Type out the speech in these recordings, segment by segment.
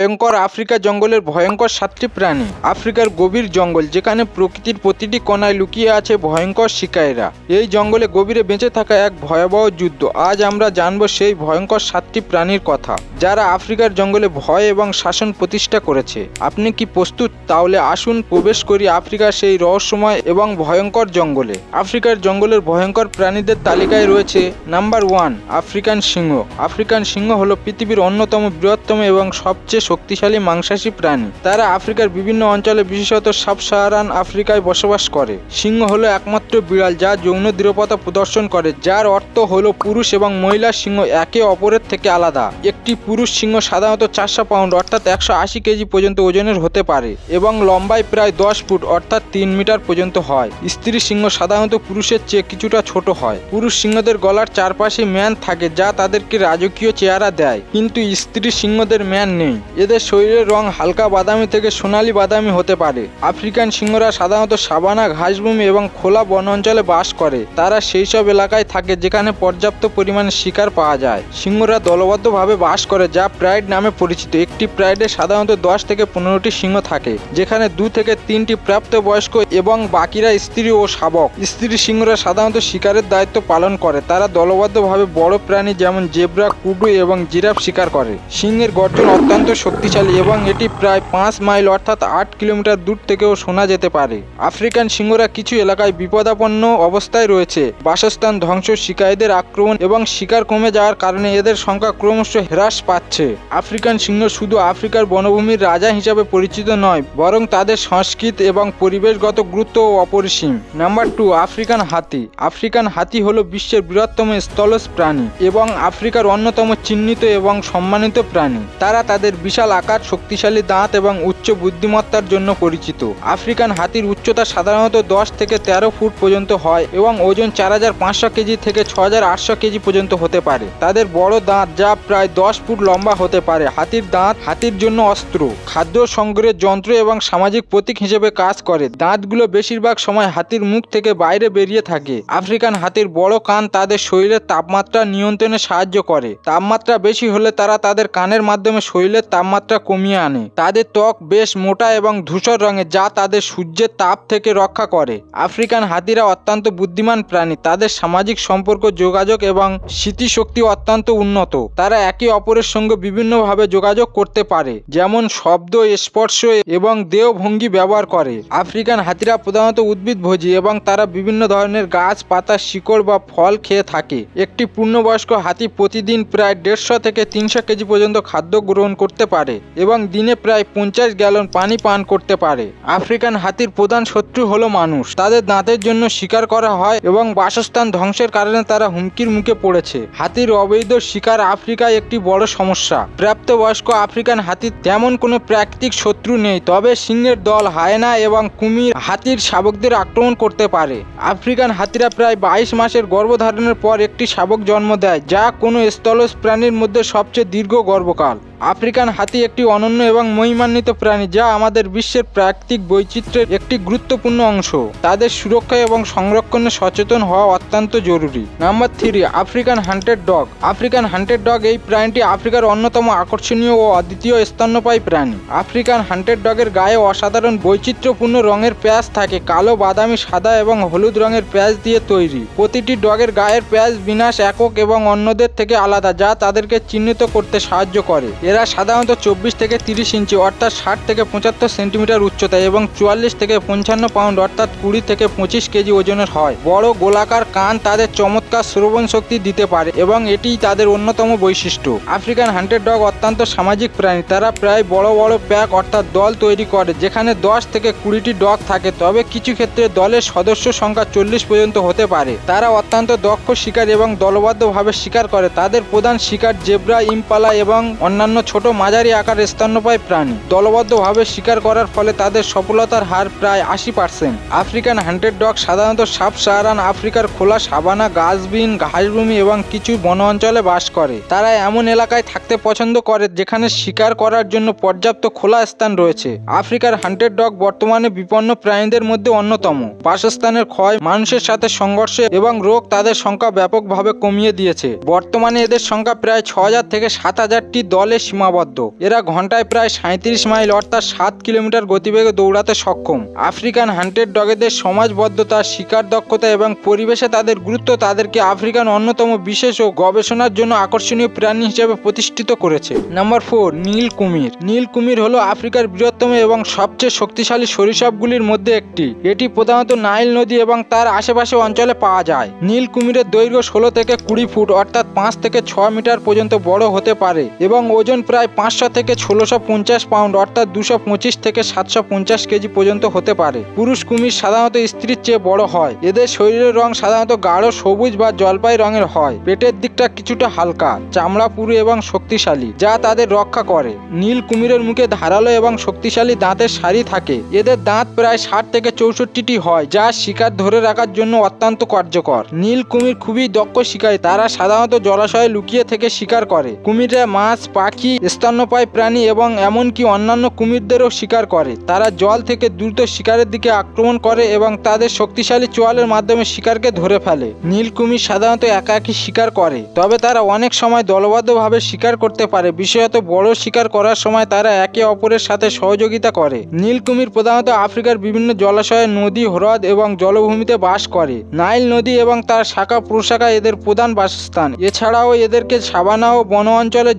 ভয়ঙ্কর আফ্রিকা জঙ্গলের ভয়ঙ্কর সাতটি প্রাণী। আফ্রিকার গভীর জঙ্গল, যেখানে প্রকৃতির প্রতিটি কোনায় লুকিয়ে আছে ভয়ঙ্কর শিকারীরা। এই জঙ্গলে গভীরে বেঁচে থাকা এক ভয়াবহ যুদ্ধ। আজ আমরা জানব সেই ভয়ঙ্কর সাতটি প্রাণীর কথা, যারা আফ্রিকার জঙ্গলে ভয় এবং শাসন প্রতিষ্ঠা করেছে। আপনি কি প্রস্তুত? তাহলে আসুন প্রবেশ করি আফ্রিকার সেই রহস্যময় এবং ভয়ঙ্কর জঙ্গলে। আফ্রিকার জঙ্গলের ভয়ঙ্কর প্রাণীদের তালিকায় রয়েছে, নাম্বার ওয়ান, আফ্রিকান সিংহ। আফ্রিকান সিংহ হলো পৃথিবীর অন্যতম বৃহত্তম এবং সবচেয়ে শক্তিশালী মাংসাশী প্রাণী। তারা আফ্রিকার বিভিন্ন অঞ্চলে বিশেষত সাব সাহারান আফ্রিকায় বসবাস করে। সিংহ হলো একমাত্র বিড়াল যা যৌন দৃঢ়তা প্রদর্শন করে, যার অর্থ হলো পুরুষ এবং মহিলা সিংহ একে অপরের থেকে আলাদা। একটি পুরুষ সিংহ সাধারণত চারশো পাউন্ড অর্থাৎ একশো আশি কেজি পর্যন্ত ওজনের হতে পারে এবং লম্বায় প্রায় দশ ফুট অর্থাৎ তিন মিটার পর্যন্ত হয়। স্ত্রী সিংহ সাধারণত পুরুষের চেয়ে কিছুটা ছোট হয়। পুরুষ সিংহদের গলার চারপাশে ম্যান থাকে যা তাদেরকে রাজকীয় চেহারা দেয়, কিন্তু স্ত্রী সিংহদের ম্যান নেই। এদের শরীরের রং হালকা বাদামি থেকে সোনালী বাদামি হতে পারে। আফ্রিকান সিংহরা সাধারণত সাবানা, ঘাসভূমি এবং খোলা বন অঞ্চলে বাস করে। তারা সেই সব এলাকায় থাকে যেখানে পর্যাপ্ত পরিমাণে শিকার পাওয়া যায়। সিংহরা দলবদ্ধভাবে বাস করে, যা প্রাইড নামে পরিচিত। একটি প্রাইডে সাধারণত দশ থেকে পনেরোটি সিংহ থাকে, যেখানে দু থেকে তিনটি প্রাপ্তবয়স্ক এবং বাকিরা স্ত্রী ও শাবক। স্ত্রী সিংহরা সাধারণত শিকারের দায়িত্ব পালন করে। তারা দলবদ্ধভাবে বড় প্রাণী যেমন জেব্রা কুডু এবং জিরাফ শিকার করে। সিংহের গর্জন অত্যন্ত শক্তিশালী এবং এটি প্রায় পাঁচ মাইল অর্থাৎ আট কিলোমিটার দূর থেকেও শোনা যেতে পারে। আফ্রিকান সিংহরা কিছু এলাকায় বিপদাপন্ন অবস্থায় রয়েছে। বাসস্থান ধ্বংস, শিকারীদের আক্রমণ এবং শিকার কমে যাওয়ার কারণে এদের সংখ্যা ক্রমশ হ্রাস পাচ্ছে। আফ্রিকান সিংহ শুধু আফ্রিকার বনভূমির রাজা হিসাবে পরিচিত নয়, বরং তাদের সংস্কৃতি এবং পরিবেশগত গুরুত্ব অপরিসীম। নাম্বার টু, আফ্রিকান হাতি। আফ্রিকান হাতি হলো বিশ্বের বৃহত্তম স্থলজ প্রাণী এবং আফ্রিকার অন্যতম চিহ্নিত এবং সম্মানিত প্রাণী। তারা তাদের বিশাল আকার, শক্তিশালী দাঁত এবং উচ্চ বুদ্ধিমত্তার জন্য পরিচিত। আফ্রিকান হাতির উচ্চতা সাধারণত দশ থেকে তেরো ফুট পর্যন্ত হয় এবং ওজন চার হাজার পাঁচশো কেজি থেকে ছ হাজার আটশো কেজি পর্যন্ত হতে পারে। তাদের বড় দাঁত যা প্রায় দশ ফুট লম্বা হতে পারে। হাতির দাঁত হাতির জন্য অস্ত্র, খাদ্য সংগ্রহের যন্ত্র এবং সামাজিক প্রতীক হিসেবে কাজ করে। দাঁতগুলো বেশিরভাগ সময় হাতির মুখ থেকে বাইরে বেরিয়ে থাকে। আফ্রিকান হাতির বড় কান তাদের শরীরের তাপমাত্রা নিয়ন্ত্রণে সাহায্য করে। তাপমাত্রা বেশি হলে তারা তাদের কানের মাধ্যমে শরীরের তাপমাত্রা কমিয়ে আনে। তাদের ত্বক বেশ মোটা এবং ধূসর রঙের, যা তাদের সূর্যের তাপ থেকে রক্ষা করে। আফ্রিকান হাতিরা অত্যন্ত বুদ্ধিমান প্রাণী। তাদের সামাজিক সম্পর্ক, যোগাযোগ এবং স্মৃতিশক্তি অত্যন্ত উন্নত। তারা একে অপরের সঙ্গে বিভিন্নভাবে যোগাযোগ করতে পারে, যেমন শব্দ, স্পর্শ এবং দেহভঙ্গি ব্যবহার করে। আফ্রিকান হাতিরা প্রধানত উদ্ভিদভোজী এবং তারা বিভিন্ন ধরনের গাছ, পাতা, শিকড় বা ফল খেয়ে থাকে। একটি পূর্ণবয়স্ক হাতি প্রতিদিন প্রায় দেড়শো থেকে তিনশো কেজি পর্যন্ত খাদ্য গ্রহণ করতে পারে এবং দিনে প্রায় পঞ্চাশ গ্যালন পানি পান করতে পারে। আফ্রিকান হাতির প্রধান শত্রু হলো মানুষ। তাদের দাঁতের জন্য শিকার করা হয় এবং বাসস্থান ধ্বংসের কারণে তারা হুমকির মুখে পড়েছে। হাতির অবৈধ শিকার আফ্রিকায় একটি বড় সমস্যা। প্রাপ্তবয়স্ক আফ্রিকান হাতির তেমন কোনো প্রাকৃতিক শত্রু নেই, তবে সিংহের দল হায়না এবং কুমির হাতির শাবকদের আক্রমণ করতে পারে। আফ্রিকান হাতিরা প্রায় বাইশ মাসের গর্ভধারণের পর একটি শাবক জন্ম দেয়, যা কোনো স্থলজ প্রাণীর মধ্যে সবচেয়ে দীর্ঘ গর্ভকাল। আফ্রিকান হাতি একটি অনন্য এবং মহিমান্বিত প্রাণী যা আমাদের বিশ্বের প্রাকৃতিক বৈচিত্র্যের একটি গুরুত্বপূর্ণ অংশ। তাদের সুরক্ষা এবং সংরক্ষণে সচেতন হওয়া অত্যন্ত জরুরি। Number three, African hunted dog. African hunted dog এই প্রাণীটি আফ্রিকার অন্যতম আকর্ষণীয় ও অদ্বিতীয় স্তন্যপায়ী প্রাণী। আফ্রিকান হান্টেড ডগের গায়ে অসাধারণ বৈচিত্র্যপূর্ণ রঙের প্যাচ থাকে, কালো, বাদামি, সাদা এবং হলুদ রঙের প্যাচ দিয়ে তৈরি। প্রতিটি ডগের গায়ের প্যাচ বিনাশ একক এবং অন্যদের থেকে আলাদা, যা তাদেরকে চিহ্নিত করতে সাহায্য করে। এরা সাধারণত চব্বিশ থেকে তিরিশ ইঞ্চি, অর্থাৎ ষাট থেকে পঁচাত্তর সেন্টিমিটার উচ্চতা এবং চুয়াল্লিশ থেকে পঞ্চান্ন পাউন্ড, অর্থাৎ কুড়ি থেকে পঁচিশ কেজি ওজনের হয়। বড় গোলাকার কান তাদের চমৎকার শ্রবণ শক্তি দিতে পারে এবং এটিই তাদের অন্যতম বৈশিষ্ট্য। আফ্রিকান হান্টেড ডগ অত্যন্ত সামাজিক প্রাণী। তারা প্রায় বড় বড় প্যাক, অর্থাৎ দল তৈরি করে, যেখানে দশ থেকে কুড়িটি ডগ থাকে। তবে কিছু ক্ষেত্রে দলের সদস্য সংখ্যা চল্লিশ পর্যন্ত হতে পারে। তারা অত্যন্ত দক্ষ শিকার এবং দলবদ্ধভাবে শিকার করে। তাদের প্রধান শিকার জেব্রা, ইম্পালা এবং অন্যান্য ছোট মাঝারি আকার স্তন্যপায়ী প্রাণী। দলবদ্ধভাবে শিকার করার ফলে তাদের সফলতার হার প্রায় আশি পার্সেন্ট। আফ্রিকান হান্টেড ডগ সাধারণত সাব সাহারান আফ্রিকার খোলা সাবানা, গাছবিন, ঘাসভূমি এবং কিছু বন অঞ্চলে বাস করে। তারা এমন এলাকায় থাকতে পছন্দ করে যেখানে শিকার করার জন্য পর্যাপ্ত খোলা স্থান রয়েছে। আফ্রিকার হান্টেড ডগ বর্তমানে বিপন্ন প্রাণীদের মধ্যে অন্যতম। বাসস্থানের ক্ষয়, মানুষের সাথে সংঘর্ষ এবং রোগ তাদের সংখ্যা ব্যাপকভাবে কমিয়ে দিয়েছে। বর্তমানে এদের সংখ্যা প্রায় ছ হাজার থেকে সাত হাজারটি দলে সীমাবদ্ধ। এরা ঘন্টায় প্রায় সাঁত্রিশ মাইল অর্থাৎ সাত কিলোমিটার গতিবেগে দৌড়াতে সক্ষম। আফ্রিকান হান্টেড ডগেদের সমাজবদ্ধতা শিকার দক্ষতা এবং পরিবেশে তাদের গুরুত্ব তাদেরকে আফ্রিকান অন্যতম বিশেষ ও গবেষণার জন্য আকর্ষণীয় প্রাণী হিসেবে প্রতিষ্ঠিত করেছে। নাম্বার ফোর, নীল কুমির। নীল কুমির হলো আফ্রিকার বৃহত্তম এবং সবচেয়ে শক্তিশালী সরিসৃপগুলির মধ্যে একটি। এটি প্রধানত নাইল নদী এবং তার আশেপাশে অঞ্চলে পাওয়া যায়। নীল কুমিরের দৈর্ঘ্য ষোলো থেকে কুড়ি ফুট অর্থাৎ পাঁচ থেকে ছ মিটার পর্যন্ত বড় হতে পারে এবং ওজন প্রায় পাঁচশো থেকে ষোলোশো পঞ্চাশ পাউন্ড, অর্থাৎ দুশো পঁচিশ থেকে সাতশো পঞ্চাশ কেজি পর্যন্ত হতে পারে। পুরুষ কুমির সাধারণত স্ত্রীর চেয়ে বড় হয়। এদের শরীরের রং সাধারণত গাঢ়, সবুজ বা জলপাই রঙের হয়। পেটের দিকটা কিছুটা হালকা, চামড়া পুরু এবং শক্তিশালী, যা তাদের রক্ষা করে। নীল কুমিরের মুখে ধারালো এবং শক্তিশালী দাঁতের সারি থাকে। এদের দাঁত প্রায় ষাট থেকে চৌষট্টিটি হয়, যা শিকার ধরে রাখার জন্য অত্যন্ত কার্যকর। নীল কুমির খুবই দক্ষ শিকারী। তারা সাধারণত জলাশয়ে লুকিয়ে থেকে শিকার করে। কুমিররা মাছ, পাখি স্তন্যপায়ী প্রাণী এবং এমনকি অন্যান্য কুমিরদেরও শিকার করে। তারা জল থেকে দ্রুত শিকারের দিকে আক্রমণ করে এবং তাদের শক্তিশালী চোয়ালের মাধ্যমে শিকারকে ধরে ফেলে। নীল কুমির সাধারণত একাকী শিকার করে, তবে তারা অনেক সময় দলবদ্ধভাবে শিকার করতে পারে। বিশেষত বড় শিকার করার সময় তারা একে অপরের সাথে সহযোগিতা করে। নীল কুমির প্রধানত আফ্রিকার বিভিন্ন জলাশয়ে নদী, হ্রদ এবং জলভূমিতে বাস করে। নাইল নদী এবং তার শাখা প্রশাখা এদের প্রধান বাসস্থান। এছাড়াও এদেরকে সাবানা ও বন অঞ্চলের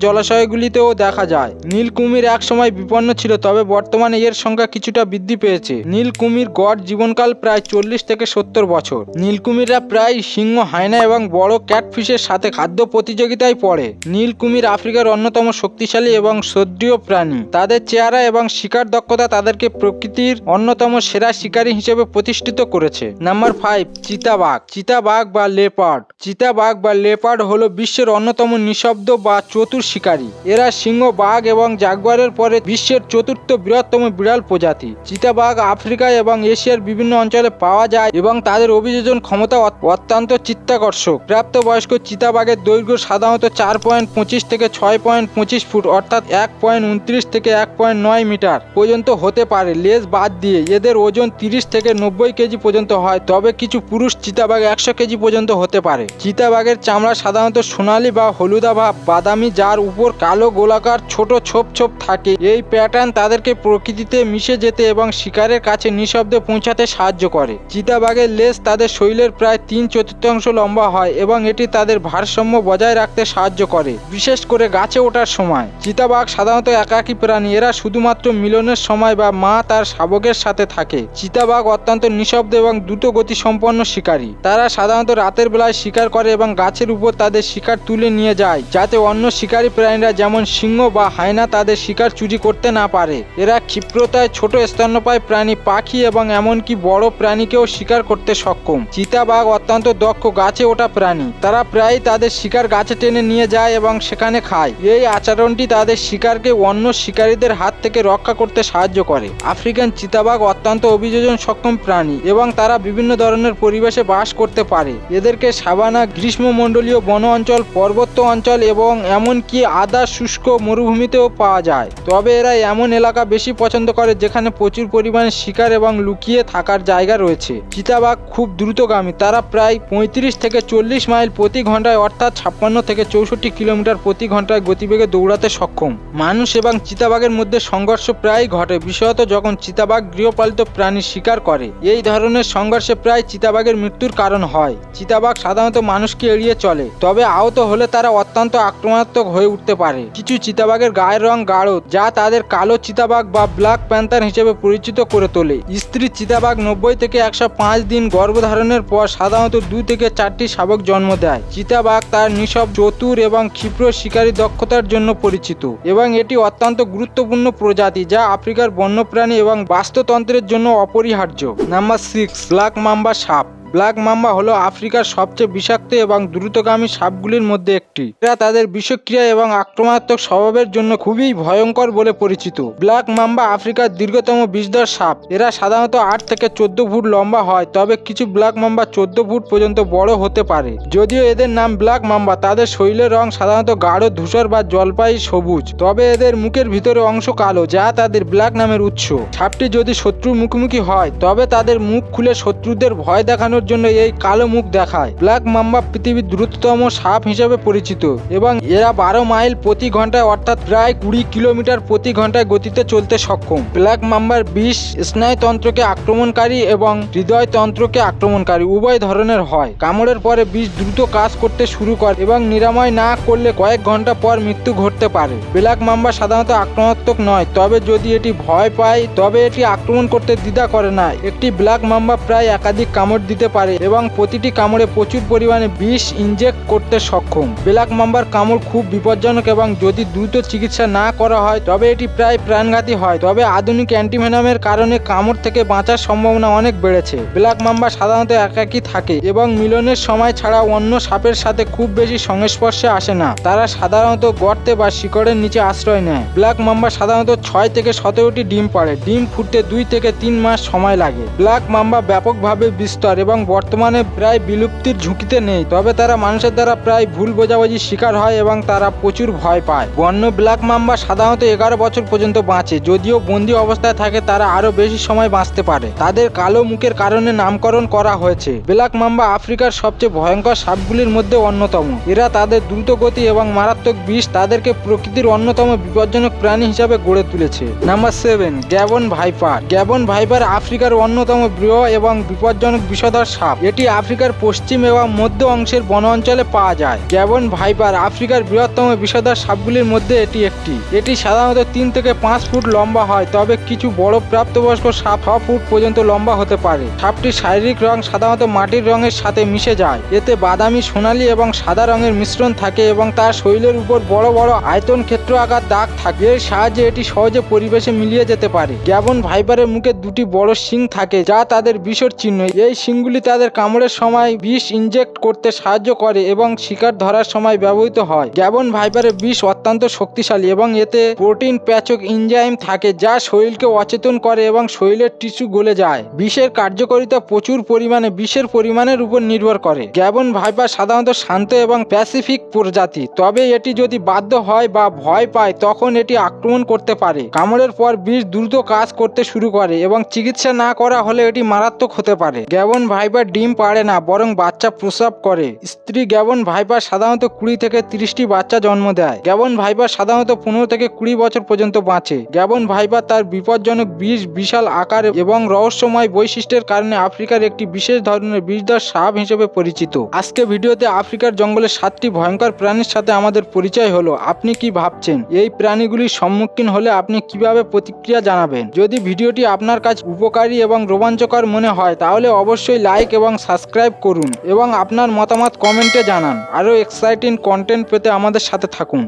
জলাশয়গুলিতেও দেখা যায়। নীল কুমির এক সময় বিপন্ন ছিল, তবে বর্তমানে এর সংখ্যা কিছুটা বৃদ্ধি পেয়েছে। নীল কুমির গড় জীবনকাল প্রায় চল্লিশ থেকে সত্তর বছর। নীল কুমিররা প্রায় সিংহ, হায়না এবং বড় ক্যাটফিশের সাথে খাদ্য প্রতিযোগিতায় পড়ে। নীল কুমির আফ্রিকার অন্যতম শক্তিশালী এবং সদৃঢ় প্রাণী। তাদের চেহারা এবং শিকার দক্ষতা তাদেরকে প্রকৃতির অন্যতম সেরা শিকারী হিসেবে প্রতিষ্ঠিত করেছে। নাম্বার ফাইভ, চিতাবাঘ। চিতাবাঘ বা লেপার্ড। চিতাবাঘ বা লেপার্ড হলো বিশ্বের অন্যতম নিঃশব্দ বা চতুর শিকারী। এরা সিংহ বাঘ এবং জাগুয়ারের পরে বিশ্বের চতুর্থ বৃহত্তম বিড়াল প্রজাতি। চিতাবাঘ আফ্রিকা এবং এশিয়ার বিভিন্ন অঞ্চলে পাওয়া যায় এবং তাদের অভিযোজন ক্ষমতা অত্যন্ত চিত্তাকর্ষক। প্রাপ্তবয়স্ক চিতাবাঘের দৈর্ঘ্য সাধারণত চার পয়েন্ট পঁচিশ থেকে ছয় পয়েন্ট পঁচিশ ফুট অর্থাৎ এক পয়েন্ট উনত্রিশ থেকে এক পয়েন্ট নয় মিটার পর্যন্ত হতে পারে। লেজ বাদ দিয়ে এদের ওজন তিরিশ থেকে নব্বই কেজি পর্যন্ত হয়, তবে কিছু পুরুষ চিতাবাঘ একশো কেজি পর্যন্ত হতে পারে। চিতাবাঘের চামড়া সাধারণত সোনালী বা হলুদা বা বাদামি যার উপর কালো গোলাকার ছোট ছোপ ছোপ থাকে। এই প্যাটার্ন তাদেরকে প্রকৃতিতে মিশে যেতে এবং শিকারের কাছে নিঃশব্দে পৌঁছাতে সাহায্য করে। চিতাবাঘের লেজ তাদের শরীরের প্রায় তিন চতুর্থাংশ লম্বা হয় এবং এটি তাদের ভারসাম্য বজায় রাখতে সাহায্য করে, বিশেষ করে গাছে ওঠার সময়। চিতাবাঘ সাধারণত একাকী প্রাণী। এরা শুধুমাত্র মিলনের সময় বা মা তার শাবকের সাথে থাকে। চিতাবাঘ অত্যন্ত নিঃশব্দ এবং দ্রুত গতি সম্পন্ন শিকারী। তারা সাধারণত রাতের বেলায় শিকার করে এবং গাছের উপর তাদের শিকার তুলে নিয়ে যায়, যাতে অন্য শিকারী প্রাণীরা যেমন সিংহ বা হায়না তাদের শিকার চুরি করতে না পারে। এরা ক্ষিপ্রতায়, ছোট স্তন্যপায়ী প্রাণী, পাখি এবং এমনকি বড় প্রাণীকেও শিকার করতে সক্ষম। চিতাবাঘ অত্যন্ত দক্ষ গাছে ওঠা প্রাণী। তারা প্রায়ই তাদের শিকার গাছে টেনে নিয়ে যায় এবং সেখানে খায়। এই আচরণটি তাদের শিকারকে অন্য শিকারীদের হাত থেকে রক্ষা করতে সাহায্য করে। আফ্রিকান চিতাবাঘ অত্যন্ত অভিযোজন সক্ষম প্রাণী এবং তারা বিভিন্ন ধরনের পরিবেশে বাস করতে পারে। এদেরকে সাবানা গ্রীষ্মমণ্ডলীয় বন অঞ্চল পর্বত্য অঞ্চল এবং এমনকি আদা শুষ্ক মরুভূমিতেও পাওয়া যায়। তবে এরা এমন এলাকা বেশি পছন্দ করে যেখানে প্রচুর পরিমাণে শিকার এবং লুকিয়ে থাকার জায়গা রয়েছে। চিতাবাঘ খুব দ্রুতগামী। তারা প্রায় পঁয়ত্রিশ থেকে চল্লিশ মাইল প্রতি ঘন্টায়, অর্থাৎ ছাপ্পান্ন থেকে চৌষট্টি কিলোমিটার প্রতি ঘন্টায় গতিবেগে দৌড়াতে সক্ষম। মানুষ এবং চিতাবাঘের মধ্যে সংঘর্ষ প্রায় ঘটে, বিশেষত যখন চিতাবাঘ গৃহপালিত প্রাণী শিকার করে। এই ধরনের সংঘর্ষে প্রায় চিতাবাঘের মৃত্যুর কারণ হয়। চিতাবাঘ সাধারণত মানুষকে এড়িয়ে চলে, তবে আহত হলে তারা অত্যন্ত আক্রমণাত্মক হয়ে উঠতে পারে। কিছু চিতাবাঘের গায়ের রং গাঢ়, যা তাদের কালো চিতাবাঘ বা ব্ল্যাক প্যান্থার হিসেবে পরিচিত করে তোলে। স্ত্রী চিতাবাঘ নব্বই থেকে একশো পাঁচ দিন গর্ভধারণের পর সাধারণত দুই থেকে চারটি শাবক জন্ম দেয়। চিতাবাঘ তার নিঃসব চতুর এবং ক্ষিপ্র শিকারী দক্ষতার জন্য পরিচিত এবং এটি অত্যন্ত গুরুত্বপূর্ণ প্রজাতি, যা আফ্রিকার বন্যপ্রাণী এবং বাস্তুতন্ত্রের জন্য অপরিহার্য। নাম্বার সিক্স, ব্ল্যাক মাম্বা সাপ। ব্ল্যাক মাম্বা হলো আফ্রিকার সবচেয়ে বিষাক্ত এবং দ্রুতগামী সাপগুলির মধ্যে একটি। এরা তাদের বিষক্রিয়া এবং আক্রমণাত্মক স্বভাবের জন্য খুবই ভয়ঙ্কর বলে পরিচিত। ব্ল্যাক মাম্বা আফ্রিকার দীর্ঘতম বিষধর সাপ। এরা সাধারণত আট থেকে চোদ্দ ফুট লম্বা হয়, তবে কিছু ব্ল্যাক মাম্বা চোদ্দ ফুট পর্যন্ত বড় হতে পারে। যদিও এদের নাম ব্ল্যাক মাম্বা, তাদের শরীরের রং সাধারণত গাঢ়, ধূসর বা জলপাই সবুজ। তবে এদের মুখের ভিতরে অংশ কালো, যা তাদের ব্ল্যাক নামের উৎস। সাপটি যদি শত্রুর মুখোমুখি হয়, তবে তাদের মুখ খুলে শত্রুদের ভয় দেখানোর জন্য এই কালো মুখ দেখায়। ব্ল্যাক মাম্বা পৃথিবীর দ্রুততম সাপ হিসেবে পরিচিত এবং এরা বারো মাইল প্রতি ঘন্টায় অর্থাৎ প্রায় কুড়ি কিলোমিটার প্রতি ঘন্টায় গতিতে চলতে সক্ষম। ব্ল্যাক মাম্বার বিষ স্নায়ুতন্ত্রকে আক্রমণকারী এবং হৃদয়তন্ত্রকে আক্রমণকারী উভয় ধরনের হয়। কামড়ের পরে বিষ দ্রুত কাজ করতে শুরু করে এবং নিরাময় না করলে কয়েক ঘণ্টা পর মৃত্যু ঘটতে পারে। ব্ল্যাক মাম্বা সাধারণত আক্রমণাত্মক নয়, তবে যদি এটি ভয় পায়, তবে এটি আক্রমণ করতে দ্বিধা করে না। একটি ব্ল্যাক মাম্বা প্রায় একাধিক কামড় দিতে পারে এবং প্রতিটি কামড়ে প্রচুর পরিমাণে বিষ ইনজেক্ট করতে সক্ষম। ব্ল্যাক মাম্বার কামড় খুব বিপজ্জনক এবং যদি দ্রুত চিকিৎসা না করা হয়, তবে এটি প্রায় প্রাণঘাতী হয়। তবে আধুনিক অ্যান্টিভেনামের কারণে কামড় থেকে বাঁচার সম্ভাবনা অনেক বেড়েছে। ব্ল্যাক মাম্বা সাধারণত একাকী থাকে এবং মিলনের সময় ছাড়া অন্য সাপের সাথে খুব বেশি সংস্পর্শে আসে না। তারা সাধারণত গর্তে বা শিকড়ের নিচে আশ্রয় নেয়। ব্ল্যাক মাম্বা সাধারণত ছয় থেকে সতেরোটি ডিম পাড়ে। ডিম ফুটতে দুই থেকে তিন মাস সময় লাগে। ব্ল্যাক মাম্বা ব্যাপকভাবে বিস্তর এবং বর্তমানে প্রায় বিলুপ্তির ঝুঁকিতে নেই। তবে তারা মানুষের দ্বারা প্রায় ভুল বোঝাবুঝির শিকার হয় এবং তারা প্রচুর ভয় পায়। বন্য ব্ল্যাক মাম্বা সাধারণত এগারো বছর পর্যন্ত বাঁচে। যদিও বন্দি অবস্থায় থাকে, তারা আরও বেশি সময় বাঁচতে পারে। তাদের কালো মুখের কারণে নামকরণ করা হয়েছে। ব্ল্যাক মাম্বা আফ্রিকার সবচেয়ে ভয়ঙ্কর সাপগুলির মধ্যে অন্যতম। এরা তাদের দ্রুত গতি এবং মারাত্মক বিষ তাদেরকে প্রকৃতির অন্যতম বিপজ্জনক প্রাণী হিসাবে গড়ে তুলেছে। Number seven, Gabon viper. Gabon viper আফ্রিকার অন্যতম বৃহ এবং বিপজ্জনক বিষধর সাপ। এটি আফ্রিকার পশ্চিম এবং মধ্য অংশের বন অঞ্চলে পাওয়া যায়। গ্যাবন ভাইপার, আফ্রিকার বৃহত্তম বিষধর সাপগুলির মধ্যে এটি একটি। এটি সাধারণত তিন থেকে পাঁচ ফুট লম্বা হয়, তবে কিছু বড় প্রাপ্তবয়স্ক সাপ ছ ফুট পর্যন্ত লম্বা হতে পারে। সাপটির শারীরিক রং সাধারণত মাটির রঙের সাথে মিশে যায়। এতে বাদামি, সোনালী এবং সাদা রঙের মিশ্রণ থাকে এবং তার শরীরের উপর বড় বড় আয়তন ক্ষেত্র আকার দাগ থাকে। এর সাহায্যে এটি সহজে পরিবেশে মিলিয়ে যেতে পারে। গ্যাবন ভাইপারের মুখে দুটি বড় শিং থাকে, যা তাদের বিষর চিহ্ন। এই শিংগুলি তাদের কামড়ের সময় বিষ ইনজেক্ট করতে সাহায্য করে এবং শিকার ধরার সময় ব্যবহৃত হয়। গ্যাবন ভাইপারের বিষ অত্যন্ত শক্তিশালী এবং এতে প্রোটিন, প্যাচক ইনজাইম থাকে যা শরীরকে অচেতন করে এবং শরীরের টিস্যু গলে যায়। বিষের কার্যকারিতা প্রচুর পরিমাণে বিষের পরিমাণের উপর নির্ভর করে। গ্যাবন ভাইপার সাধারণত শান্ত এবং প্যাসিফিক প্রজাতি, তবে এটি যদি বাধ্য হয় বা ভয় পায়, তখন এটি আক্রমণ করতে পারে। কামড়ের পর বিষ দ্রুত কাজ করতে শুরু করে এবং চিকিৎসা না করা হলে এটি মারাত্মক হতে পারে। গ্যাবন ভাইপার ডিম পাড়ে না, বরং বাচ্চা প্রসব করে। স্ত্রী গ্যাবন ভাইপার সাধারণত কুড়ি থেকে তিরিশটি বাচ্চা জন্ম দেয়। গ্যাবন ভাইপার সাধারণত পনেরো থেকে কুড়ি বছর পর্যন্ত বাঁচে। গ্যাবন ভাইপার তার বিপজ্জনক বিষ, বিশাল আকার এবং রহস্যময় বৈশিষ্ট্যের কারণে আফ্রিকার একটি বিশেষ ধরনের বিষধর সাপ হিসেবে পরিচিত। আজকে ভিডিওতে আফ্রিকার জঙ্গলের সাতটি ভয়ঙ্কর প্রাণীর সাথে আমাদের পরিচয় হলো। আপনি কি ভাবছেন? এই প্রাণীগুলির সম্মুখীন হলে আপনি কীভাবে প্রতিক্রিয়া জানাবেন? যদি ভিডিওটি আপনার কাছে উপকারী এবং রোমাঞ্চকর মনে হয়, তাহলে অবশ্যই লাইক এবং সাবস্ক্রাইব করুন এবং আপনার মতামত কমেন্টে জানান। আরও এক্সাইটিং কন্টেন্ট পেতে আমাদের সাথে থাকুন।